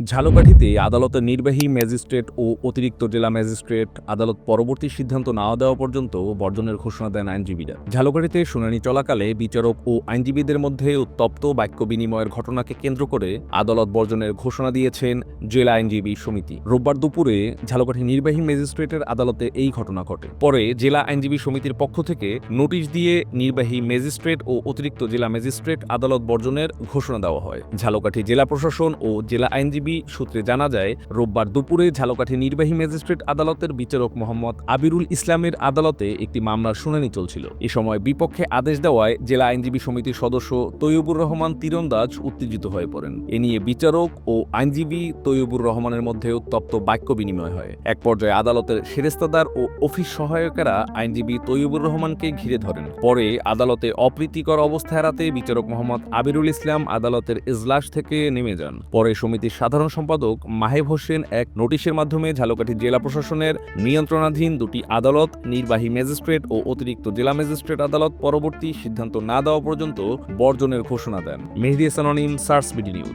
ঝালকাঠিতে আদালতের নির্বাহী ম্যাজিস্ট্রেট ও অতিরিক্ত জেলা ম্যাজিস্ট্রেট আদালত পরবর্তী সিদ্ধান্ত না দেওয়া পর্যন্ত বর্জনের ঘোষণা দেন আইনজীবীরা। ঝালকাঠিতে শুনানি চলাকালে বিচারক ও আইনজীবীদের মধ্যে উত্তপ্ত বাক্য বিনিময়ের ঘটনাকে কেন্দ্র করে আদালত বর্জনের ঘোষণা দিয়েছেন জেলা আইনজীবী সমিতি। রোববার দুপুরে ঝালকাঠি নির্বাহী ম্যাজিস্ট্রেটের আদালতে এই ঘটনা ঘটে। পরে জেলা আইনজীবী সমিতির পক্ষ থেকে নোটিশ দিয়ে নির্বাহী ম্যাজিস্ট্রেট ও অতিরিক্ত জেলা ম্যাজিস্ট্রেট আদালত বর্জনের ঘোষণা দেওয়া হয়। ঝালকাঠি জেলা প্রশাসন ও জেলা আইনজীবী সূত্রে জানা যায়, রোববার দুপুরে ঝালকাঠি নির্বাহী ম্যাজিস্ট্রেট আদালতের বিচারক মোহাম্মদ আবিরুল ইসলামের আদালতে একটি মামলার শুনানি চলছিল। এ সময় বিপক্ষে আদেশ দেওয়ায় জেলা আইনজীবী সমিতির সদস্য তৈয়বুর রহমান তীরন্দাজ উত্তেজিত হয়ে পড়েন। এ নিয়ে বিচারক ও আইনজীবী তৈয়বুর রহমানের মধ্যে উত্তপ্ত বাক্য বিনিময় হয়। এক পর্যায়ে আদালতের সেরেস্তাদার ও অফিস সহায়কেরা আইনজীবী তৈয়বুর রহমানকে ঘিরে ধরেন। পরে আদালতে অপ্রীতিকর অবস্থা এড়াতে বিচারক মোহাম্মদ আবিরুল ইসলাম আদালতের ইজলাস থেকে নেমে যান। পরে সমিতির সাধারণ সম্পাদক মাহেব হোসেন এক নোটিশের মাধ্যমে ঝালকাঠি জেলা প্রশাসনের নিয়ন্ত্রণাধীন দুটি আদালত, নির্বাহী ম্যাজিস্ট্রেট ও অতিরিক্ত জেলা ম্যাজিস্ট্রেট আদালত পরবর্তী সিদ্ধান্ত না দেওয়া পর্যন্ত বর্জনের ঘোষণা দেন। মেহেদি হাসান সার্স বিডি নিউজ।